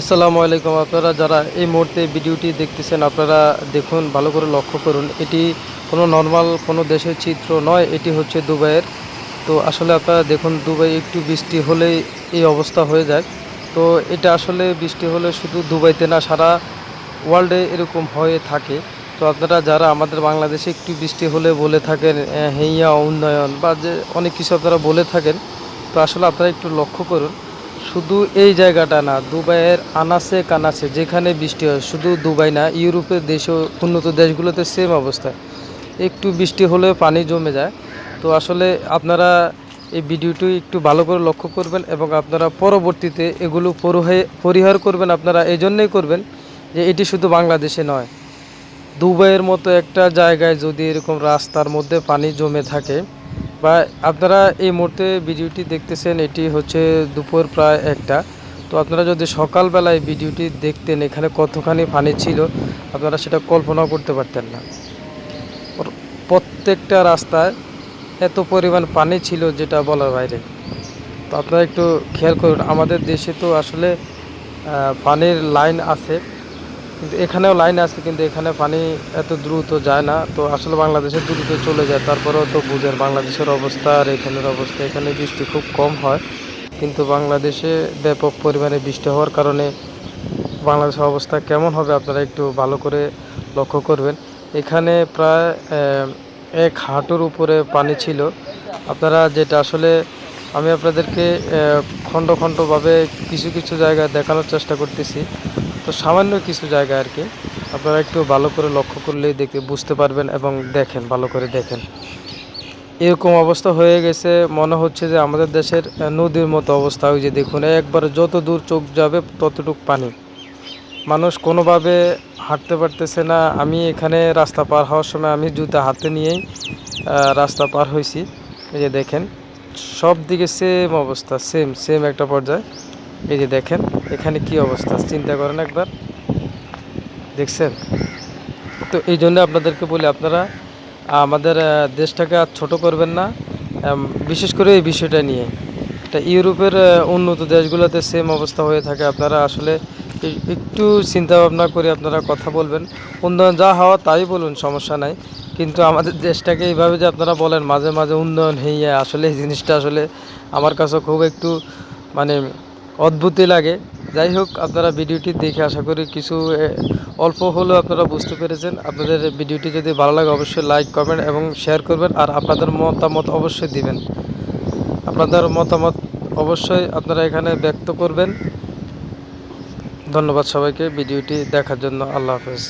আসসালামু আলাইকুম আপনারা যারা এই মুহূর্তে ভিডিওটি দেখতেছেন, আপনারা দেখুন, ভালো করে লক্ষ্য করুন। এটি কোনো নর্মাল কোনো দেশের চিত্র নয়, এটি হচ্ছে দুবাইয়ের। তো আসলে আপনারা দেখুন, দুবাই একটু বৃষ্টি হলেই এই অবস্থা হয়ে যায়। তো এটা আসলে বৃষ্টি হলে শুধু দুবাইতে না, সারা ওয়ার্ল্ডে এরকম হয়ে থাকে। তো আপনারা যারা আমাদের বাংলাদেশে একটু বৃষ্টি হলে বলে থাকেন হেইয়া, উন্নয়ন বা যে অনেক কিছু আপনারা বলে থাকেন, তো আসলে আপনারা একটু লক্ষ্য করুন। শুধু এই জায়গাটা না, দুবাইয়ের আনাসে কানাসে যেখানে বৃষ্টি হয়, শুধু দুবাই না, ইউরোপের দেশ উন্নত দেশগুলোতে সেম অবস্থা। একটু বৃষ্টি হলে পানি জমে যায়। তো আসলে আপনারা এই ভিডিওটি একটু ভালো করে লক্ষ্য করবেন এবং আপনারা পরবর্তীতে এগুলো পরিহে- পরিহার করবেন, আপনারা এই জন্যই করবেন যে এটি শুধু বাংলাদেশে নয়। দুবাইয়ের মতো একটা জায়গায় যদি এরকম রাস্তার মধ্যে পানি জমে থাকে বা আপনারা এই মুহূর্তে ভিডিওটি দেখতেছেন, এটি হচ্ছে দুপুর প্রায় একটা। তো আপনারা যদি সকালবেলায় ভিডিওটি দেখতেন, এখানে কতখানি পানি ছিল, আপনারা সেটা কল্পনাও করতে পারতেন না। প্রত্যেকটা রাস্তায় এত পরিমাণ পানি ছিল যেটা বলার বাইরে। তো আপনারা একটু খেয়াল করুন, আমাদের দেশে তো আসলে পানির লাইন আছে। কিন্তু এখানেও লাইন আছে, কিন্তু এখানে পানি এত দ্রুত যায় না। তো আসলে বাংলাদেশে দ্রুত চলে যায়, তারপরেও তো বুঝেন বাংলাদেশের অবস্থা আর এখানের অবস্থা। এখানে বৃষ্টি খুব কম হয়, কিন্তু বাংলাদেশে ব্যাপক পরিমাণে বৃষ্টি হওয়ার কারণে বাংলাদেশের অবস্থা কেমন হবে আপনারা একটু ভালো করে লক্ষ্য করবেন। এখানে প্রায় এক হাঁটুর উপরে পানি ছিল। আপনারা যেটা আসলে আমি আপনাদেরকে খণ্ড খণ্ডভাবে কিছু কিছু জায়গা দেখানোর চেষ্টা করতেছি। তো সামান্য কিছু জায়গা আর কি। আপনারা একটু ভালো করে লক্ষ্য করলেই দেখে বুঝতে পারবেন এবং দেখেন, ভালো করে দেখেন। এরকম অবস্থা হয়ে গেছে, মনে হচ্ছে যে আমাদের দেশের নদীর মতো অবস্থা। ওই যে দেখুন, একবার যত দূর চোখ যাবে ততটুক পানি। মানুষ কোনোভাবে হাঁটতে পারতেছে না। আমি এখানে রাস্তা পার হওয়ার সময় আমি জুতা হাতে নিয়েই রাস্তা পার হয়েছি। এই যে দেখেন সব দিকে সেম অবস্থা সেম সেম একটা পর্যায়ে। এই যে দেখেন, এখানে কি অবস্থা? চিন্তা করেন একবার। দেখছেন? তো এই জন্য আপনাদেরকে বলি, আপনারা, আমাদের দেশটাকে আর ছোটো করবেন না। বিশেষ করে এই বিষয়টা নিয়ে। তা ইউরোপের উন্নত দেশগুলোতে সেম অবস্থা হয়ে থাকে। আপনারা আসলে একটু চিন্তা ভাবনা করে আপনারা কথা বলবেন। উন্নয়ন যা হওয়া তাই বলুন, সমস্যা নাই। কিন্তু আমাদের দেশটাকে এইভাবে যে আপনারা বলেন, মাঝে মাঝে উন্নয়ন হইয়া আসলে এই জিনিসটা আসলে আমার কাছে খুব একটু মানে অদ্ভুতই লাগে। যাই হোক, আপনারা ভিডিওটি দেখে আশা করি কিছু অল্প হলেও আপনারা বুঝতে পেরেছেন। আপনাদের ভিডিওটি যদি ভালো লাগে, অবশ্যই লাইক, কমেন্ট এবং শেয়ার করবেন আর আপনাদের মতামত অবশ্যই দিবেন। আপনাদের মতামত অবশ্যই আপনারা এখানে ব্যক্ত করবেন। ধন্যবাদ সবাইকে। ভিডিওটি দেখার জন্য আল্লাহ হাফেজ।